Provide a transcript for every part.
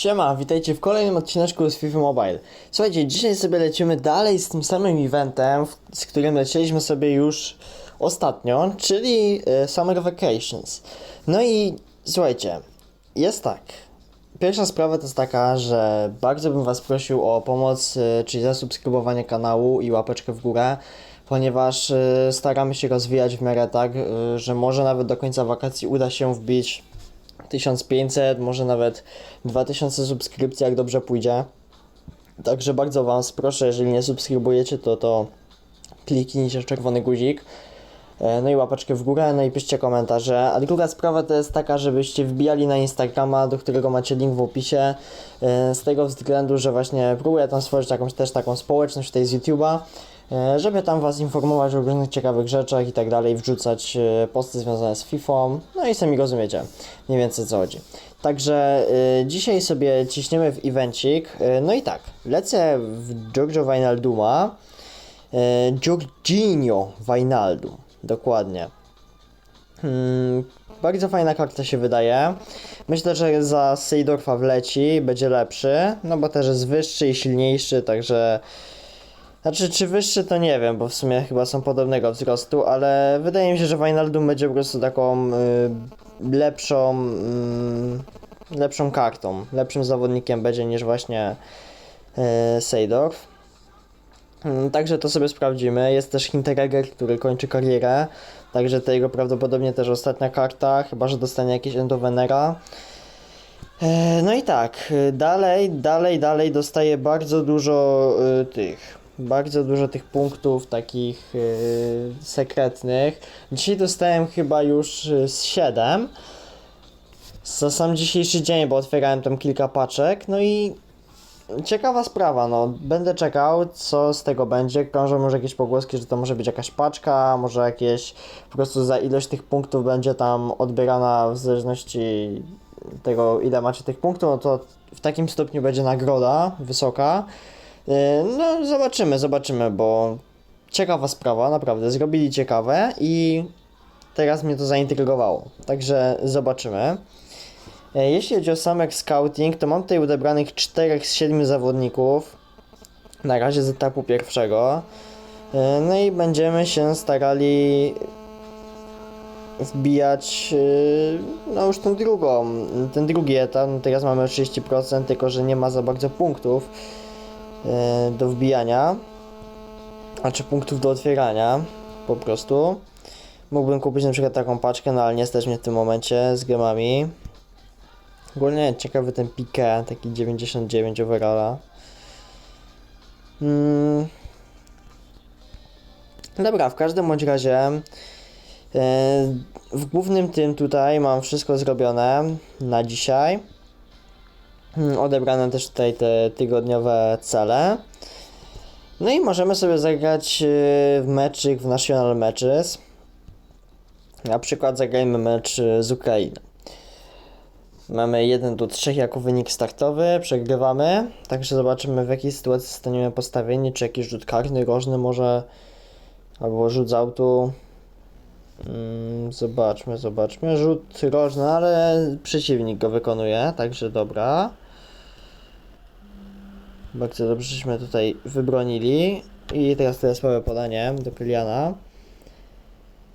Siema, witajcie w kolejnym odcineczku z FIFA Mobile. Słuchajcie, dzisiaj sobie lecimy dalej z tym samym eventem, z którym lecieliśmy sobie już ostatnio, czyli e, Summer Vacations. No i słuchajcie, jest tak. Pierwsza sprawa to jest taka, że bardzo bym Was prosił o pomoc, e, czyli zasubskrybowanie kanału i łapeczkę w górę, ponieważ e, staramy się rozwijać w miarę tak, że może nawet do końca wakacji uda się wbić 1500, może nawet 2000 subskrypcji, jak dobrze pójdzie. Także bardzo Was proszę, jeżeli nie subskrybujecie, to to kliknijcie w czerwony guzik. E, No i łapeczkę w górę, no i piszcie komentarze. A druga sprawa to jest taka, żebyście wbijali na Instagrama, do którego macie link w opisie. e, Z tego względu, że właśnie próbuję tam stworzyć jakąś też taką społeczność tutaj z YouTube'a, żeby tam Was informować o różnych ciekawych rzeczach i tak dalej, wrzucać e, posty związane z FIFA. No i sami rozumiecie mniej więcej co chodzi. Także y, dzisiaj sobie ciśniemy w evencik. No i tak, lecę w Giorgio Wijnalduma. Y, Giorginio Wijnaldum, dokładnie. Hmm, bardzo fajna karta się wydaje. Myślę, że za Seydorfa wleci, będzie lepszy, no bo też jest wyższy i silniejszy, także... Znaczy, czy wyższy to nie wiem, bo w sumie chyba są podobnego wzrostu, ale wydaje mi się, że Wijnaldum będzie po prostu taką y, lepszą, y, lepszą kartą, lepszym zawodnikiem będzie niż właśnie y, Seydorf. Mm, Także to sobie sprawdzimy. Jest też Hinteregger, który kończy karierę. Także to jego prawdopodobnie też ostatnia karta, chyba że dostanie jakieś Endovenera. E, No i tak, y, dalej, dalej, dalej dostaję bardzo dużo y, tych, bardzo dużo tych punktów takich y, sekretnych. Dzisiaj dostałem chyba już y, z 7 za sam dzisiejszy dzień, bo otwierałem tam kilka paczek, no i ciekawa sprawa, no będę czekał co z tego będzie, krążą może jakieś pogłoski, że to może być jakaś paczka, może jakieś po prostu za ilość tych punktów będzie tam odbierana w zależności tego ile macie tych punktów, no to w takim stopniu będzie nagroda wysoka. Yy, No zobaczymy, zobaczymy, bo ciekawa sprawa, naprawdę, zrobili ciekawe i teraz mnie to zaintrygowało, także zobaczymy. E, Jeśli chodzi o Summer Scouting, to mam tutaj odebranych 4 z 7 zawodników. Na razie z etapu pierwszego. E, No i będziemy się starali wbijać e, no już tą drugą, ten drugi etap. No teraz mamy 30%, tylko że nie ma za bardzo punktów e, do wbijania. Znaczy punktów do otwierania po prostu. Mógłbym kupić na przykład taką paczkę, no ale nie stać mnie w tym momencie z gemami. Ogólnie ciekawy ten Piqué, taki 99 overalla. Mm. Dobra, w każdym bądź razie e, w głównym tym tutaj mam wszystko zrobione na dzisiaj. Mm, Odebrane też tutaj te tygodniowe cele. No i możemy sobie zagrać e, w meczyk w National Matches. Na przykład zagrajmy mecz e, z Ukrainy. Mamy 1 do 3 jako wynik startowy, przegrywamy. Także zobaczymy w jakiej sytuacji staniemy postawieni, czy jakiś rzut karny, rożny może, albo rzut z autu. Mm, zobaczmy, zobaczmy. Rzut rożny, ale przeciwnik go wykonuje, także dobra. Bardzo dobrze żeśmy tutaj wybronili. I teraz to jest podanie do Kyliana.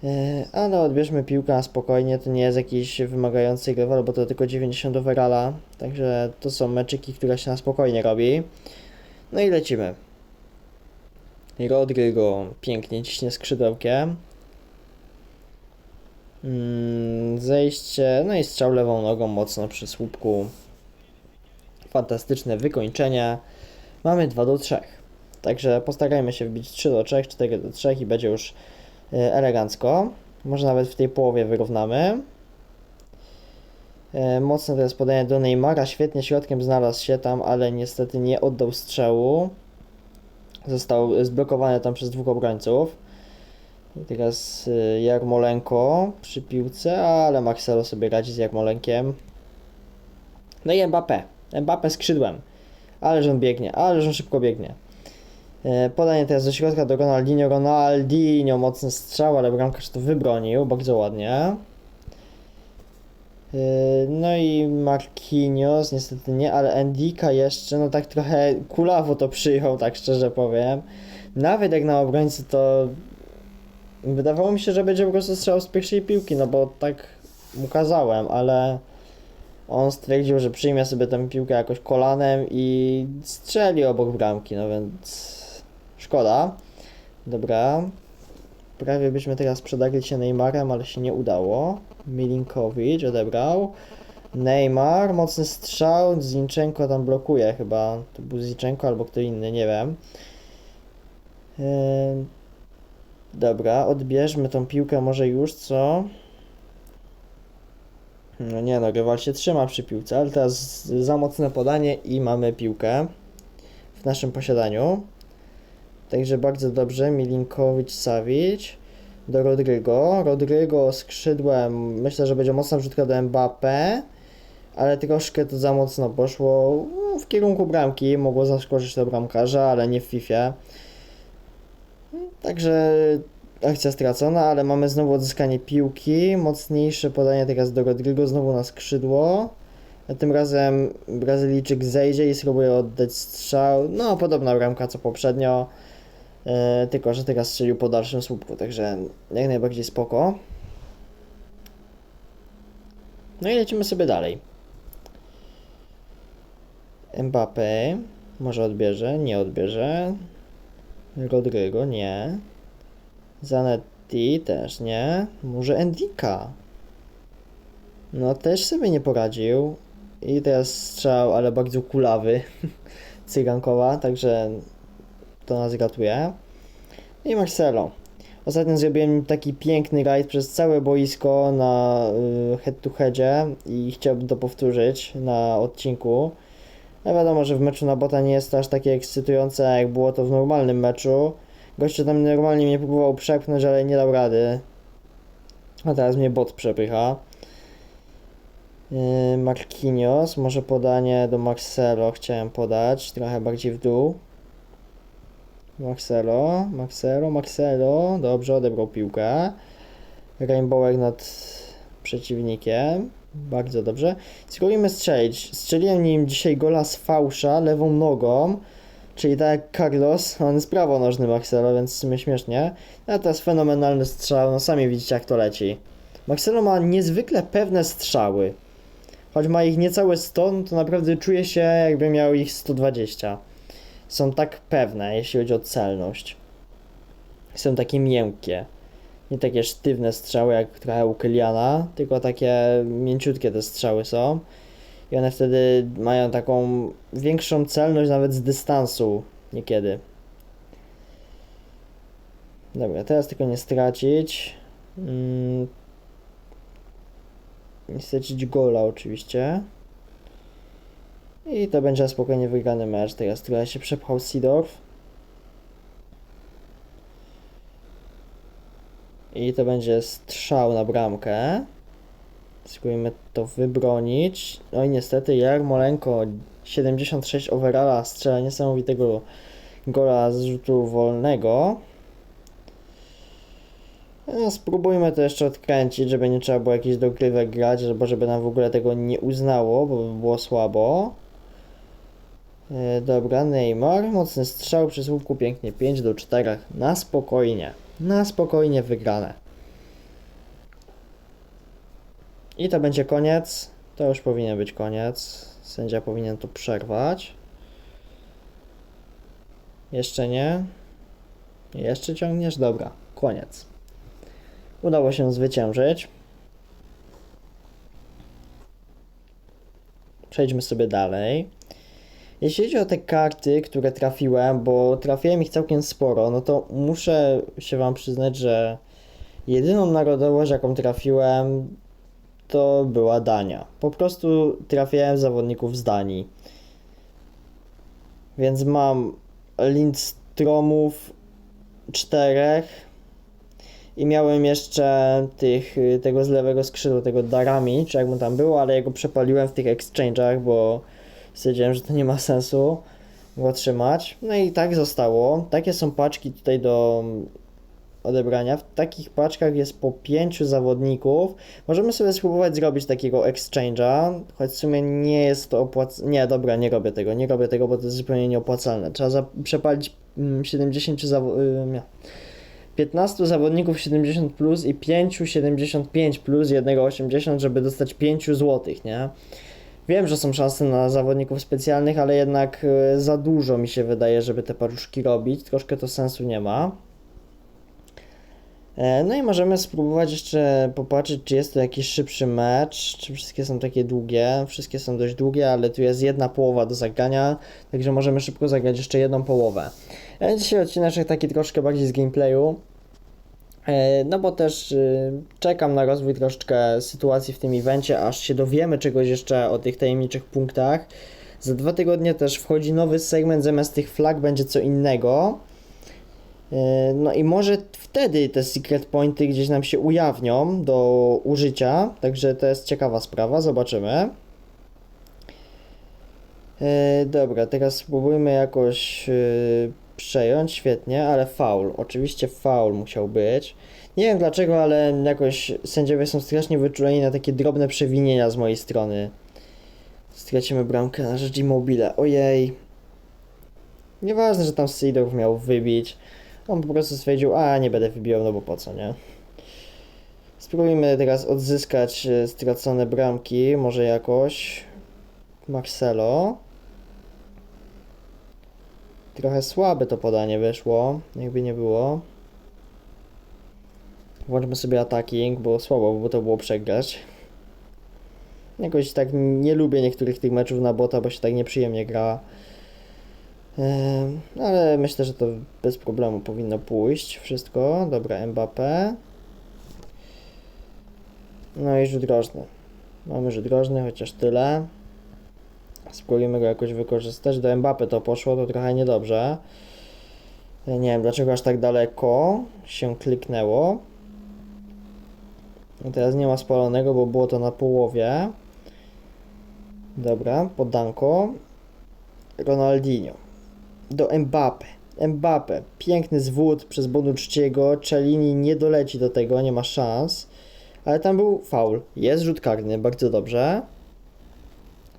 E, Ale odbierzmy piłkę na spokojnie, to nie jest jakiś wymagający rywal, bo to tylko 90 overalla, także to są meczyki, które się na spokojnie robi. No i lecimy. Rodrigo pięknie ciśnie skrzydełkiem. Mm, zejście, no i strzał lewą nogą mocno przy słupku. Fantastyczne wykończenie. Mamy 2 do 3. Także postarajmy się wbić 3 do 3, 4 do 3 i będzie już e, elegancko. Może nawet w tej połowie wyrównamy. E, Mocne teraz podanie do Neymara. Świetnie środkiem znalazł się tam, ale niestety nie oddał strzału. Został zblokowany tam przez dwóch obrońców. I teraz e, Jarmolenko przy piłce, ale Marcelo sobie radzi z Jarmolenkiem. No i Mbappé. Mbappé skrzydłem. Ależ on biegnie, ależ on szybko biegnie. E, Podanie teraz do środka do Ronaldinho. Ronaldinho, mocny strzał, ale bramkarz to wybronił bardzo ładnie. Yy, No i Marquinhos, niestety nie, ale Endika jeszcze, no tak trochę kulawo to przyjął, tak szczerze powiem. Nawet jak na obrońcy to wydawało mi się, że będzie po prostu strzał z pierwszej piłki, no bo tak mu kazałem, ale on stwierdził, że przyjmie sobie tę piłkę jakoś kolanem i strzeli obok bramki, no więc szkoda. Dobra. Prawie byśmy teraz sprzedali się Neymarem, ale się nie udało. Milinkowicz odebrał. Neymar, mocny strzał, Zinchenko tam blokuje chyba. To był Zinchenko albo kto inny, nie wiem. Ym, Dobra, odbierzmy tą piłkę może już, co? No nie no, rywal się trzyma przy piłce, ale teraz za mocne podanie i mamy piłkę w naszym posiadaniu. Także bardzo dobrze, Milinkowicz, Savic do Rodrygo. Rodrygo skrzydłem, myślę, że będzie mocna wrzutka do Mbappé, ale troszkę to za mocno poszło w kierunku bramki. Mogło zaskoczyć to bramkarza, ale nie w FIFA. Także akcja stracona, ale mamy znowu odzyskanie piłki. Mocniejsze podanie teraz do Rodrygo, znowu na skrzydło. Tym razem Brazylijczyk zejdzie i spróbuje oddać strzał. No, podobna bramka co poprzednio. E, tylko, że teraz strzelił po dalszym słupku, także jak najbardziej spoko. No i lecimy sobie dalej. Mbappé może odbierze, nie odbierze. Rodrygo nie. Zanetti też nie. Może Endika. No też sobie nie poradził. I teraz strzał, ale bardzo kulawy. Cygankowa, także to nas ratuje. I Marcelo. Ostatnio zrobiłem taki piękny rajd przez całe boisko na y, head to headzie i chciałbym to powtórzyć na odcinku. No wiadomo, że w meczu na bota nie jest to aż takie ekscytujące, jak było to w normalnym meczu. Gościu tam normalnie mnie próbował przepchnąć, ale nie dał rady. A teraz mnie bot przepycha. Yy, Marquinhos, może podanie do Marcelo chciałem podać, trochę bardziej w dół. Marcelo, Marcelo, Marcelo, dobrze, odebrał piłkę. Rainbowek nad przeciwnikiem, bardzo dobrze. Spróbujmy strzelić. Strzeliłem nim dzisiaj gola z fałsza lewą nogą, czyli tak jak Carlos, on jest prawonożny Marcelo, więc w sumie śmiesznie. A teraz fenomenalny strzał, no sami widzicie jak to leci. Marcelo ma niezwykle pewne strzały. Choć ma ich niecałe 100, no to naprawdę czuje się jakby miał ich 120 są tak pewne, jeśli chodzi o celność. Są takie miękkie. Nie takie sztywne strzały jak trochę u Kyliana, tylko takie mięciutkie te strzały są. I one wtedy mają taką większą celność nawet z dystansu niekiedy. Dobra, teraz tylko nie stracić. Mm. Nie stracić gola oczywiście. I to będzie spokojnie wygrany mecz. Teraz trochę się przepchał Sidorf. I to będzie strzał na bramkę. Spróbujmy to wybronić. No i niestety Jarmolenko 76 overalla strzela niesamowitego gola z rzutu wolnego. No, spróbujmy to jeszcze odkręcić, żeby nie trzeba było jakichś dogrywek grać, albo żeby nam w ogóle tego nie uznało, bo by było słabo. E, dobra, Neymar, mocny strzał przy słupku, pięknie 5 do 4, na spokojnie, na spokojnie wygrane. I to będzie koniec, to już powinien być koniec, sędzia powinien to przerwać. Jeszcze nie? Jeszcze ciągniesz? Dobra, koniec. Udało się zwyciężyć. Przejdźmy sobie dalej. Jeśli chodzi o te karty, które trafiłem, bo trafiłem ich całkiem sporo, no to muszę się Wam przyznać, że jedyną narodowość, jaką trafiłem, to była Dania. Po prostu trafiałem zawodników z Danii. Więc mam Lindstromów czterech i miałem jeszcze tych, tego z lewego skrzydła, tego Darami, czy jak mu tam było, ale jego przepaliłem w tych exchange'ach, bo stwierdziłem, że to nie ma sensu go trzymać. No i tak zostało. Takie są paczki tutaj do odebrania. W takich paczkach jest po 5 zawodników. Możemy sobie spróbować zrobić takiego exchange'a, choć w sumie nie jest to opłacalne. Nie, dobra, nie robię tego, nie robię tego, bo to jest zupełnie nieopłacalne. Trzeba przepalić mm, 70 zawo- y, nie. 15 zawodników 70 plus i 5 75 plus, jednego 80, żeby dostać 5 zł, nie? Wiem, że są szanse na zawodników specjalnych, ale jednak e, za dużo mi się wydaje, żeby te paruszki robić. Troszkę to sensu nie ma. E, No i możemy spróbować jeszcze popatrzeć, czy jest to jakiś szybszy mecz, czy wszystkie są takie długie. Wszystkie są dość długie, ale tu jest jedna połowa do zagrania, także możemy szybko zagrać jeszcze jedną połowę. E, Dzisiaj odcinek taki troszkę bardziej z gameplayu. E, No bo też y, czekam na rozwój troszeczkę sytuacji w tym evencie, aż się dowiemy czegoś jeszcze o tych tajemniczych punktach. Za dwa tygodnie też wchodzi nowy segment, zamiast tych flag będzie co innego. E, No i może wtedy te secret pointy gdzieś nam się ujawnią do użycia, także to jest ciekawa sprawa, zobaczymy. E, dobra, teraz spróbujmy jakoś e, przejąć, świetnie, ale faul, oczywiście faul musiał być. Nie wiem dlaczego, ale jakoś sędziowie są strasznie wyczuleni na takie drobne przewinienia z mojej strony. Stracimy bramkę na rzecz Immobile, ojej. Nieważne, że tam Seedorf miał wybić. On po prostu stwierdził, a nie będę wybijał, no bo po co, nie? Spróbujmy teraz odzyskać e, stracone bramki, może jakoś. Marcelo. Trochę słabe to podanie wyszło, jakby nie było. Włączmy sobie attacking, bo słabo, bo to było przegrać. Jakoś tak nie lubię niektórych tych meczów na bota, bo się tak nieprzyjemnie gra. Em, ale myślę, że to bez problemu powinno pójść wszystko. Dobra, Mbappé. No i rzut rożny. Mamy rzut rożny, chociaż tyle. Spróbujemy go jakoś wykorzystać. Do Mbappy to poszło, to trochę niedobrze. Nie wiem dlaczego aż tak daleko się kliknęło. I teraz nie ma spalonego, bo było to na połowie. Dobra, podanko. Ronaldinho. Do Mbappé. Mbappé. Piękny zwód przez Bonucciego. Cellini nie doleci do tego, nie ma szans. Ale tam był faul. Jest rzut karny, bardzo dobrze.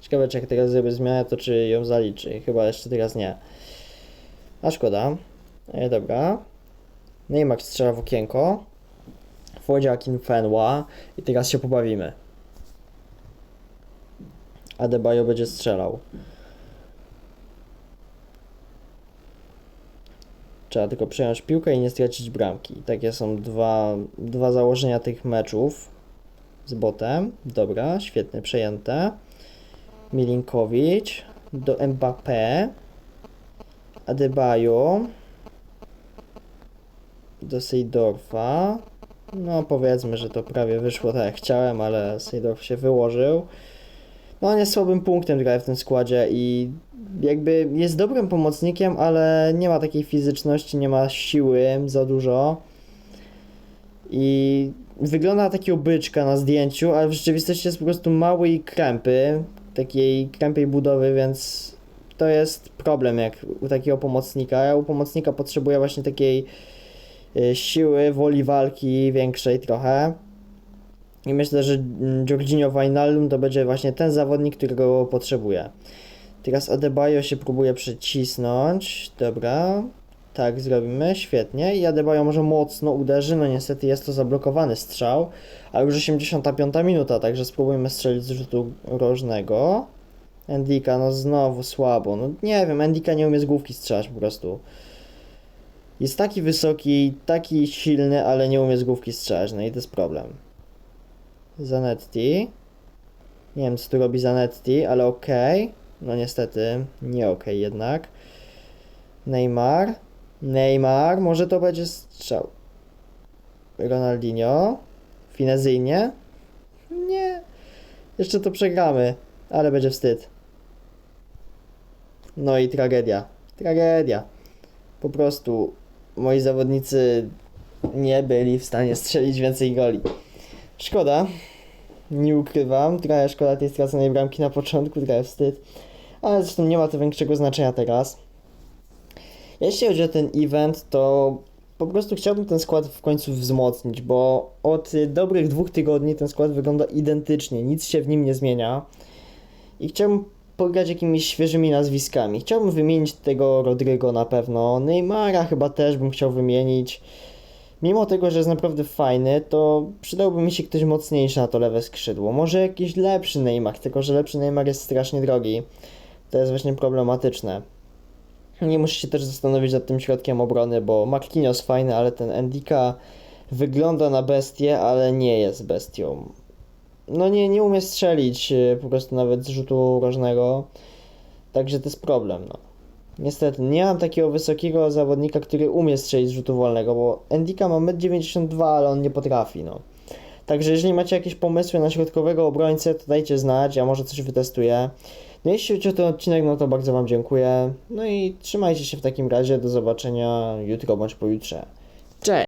Ciekawe, czy jak teraz zrobię zmianę, to czy ją zaliczy. Chyba jeszcze teraz nie. A szkoda. E, dobra. Neymar strzela w okienko. Wchodzi Akin Fenwa. I teraz się pobawimy. Adebayo będzie strzelał. Trzeba tylko przejąć piłkę i nie stracić bramki. Takie są dwa, dwa założenia tych meczów z botem. Dobra, świetnie, przejęte. Milinkowicz do Mbappé, Adebayo, do Seydorfa. No powiedzmy, że to prawie wyszło tak jak chciałem, ale Seydorf się wyłożył. No on jest słabym punktem trochę w tym składzie i jakby jest dobrym pomocnikiem, ale nie ma takiej fizyczności, nie ma siły za dużo. I wygląda na takiego byczka na zdjęciu, ale w rzeczywistości jest po prostu mały i krępy, takiej krępej budowy, więc to jest problem jak u takiego pomocnika. Ja u pomocnika potrzebuję właśnie takiej y, siły, woli walki większej trochę. I myślę, że Jorginho Wijnaldum to będzie właśnie ten zawodnik, którego potrzebuję. Teraz Adebayo się próbuje przycisnąć. Dobra. Tak zrobimy, świetnie. I Adebayo może mocno uderzy. No niestety jest to zablokowany strzał. Ale już 85 minuta, także spróbujmy strzelić z rzutu rożnego. Endika, no znowu słabo. No nie wiem, Endika nie umie z główki strzelać po prostu. Jest taki wysoki, taki silny, ale nie umie z główki strzelać, no i to jest problem. Zanetti. Nie wiem, co tu robi Zanetti, ale okej. No niestety, nie okej jednak. Neymar. Neymar, może to będzie strzał. Ronaldinho. Finezyjnie. Nie. Jeszcze to przegramy, ale będzie wstyd. No i tragedia. Tragedia. Po prostu moi zawodnicy nie byli w stanie strzelić więcej goli. Szkoda. Nie ukrywam. Trochę szkoda tej straconej bramki na początku, trochę wstyd. Ale zresztą nie ma to większego znaczenia teraz. Jeśli chodzi o ten event, to po prostu chciałbym ten skład w końcu wzmocnić, bo od dobrych dwóch tygodni ten skład wygląda identycznie, nic się w nim nie zmienia. I chciałbym pograć jakimiś świeżymi nazwiskami. Chciałbym wymienić tego Rodrygo na pewno, Neymara chyba też bym chciał wymienić. Mimo tego, że jest naprawdę fajny, to przydałby mi się ktoś mocniejszy na to lewe skrzydło. Może jakiś lepszy Neymar, tylko że lepszy Neymar jest strasznie drogi. To jest właśnie problematyczne. Nie muszę się też zastanowić nad tym środkiem obrony, bo Marquinhos fajny, ale ten Endika wygląda na bestię, ale nie jest bestią. No nie, nie umie strzelić e, po prostu nawet z rzutu rożnego. Także to jest problem, no. Niestety, nie mam takiego wysokiego zawodnika, który umie strzelić z rzutu wolnego, bo Endika ma 1,92 m, ale on nie potrafi, no. Także jeżeli macie jakieś pomysły na środkowego obrońcę, to dajcie znać, ja może coś wytestuję. No jeśli chodzi o ten odcinek, no to bardzo Wam dziękuję. No i trzymajcie się w takim razie, do zobaczenia jutro bądź pojutrze.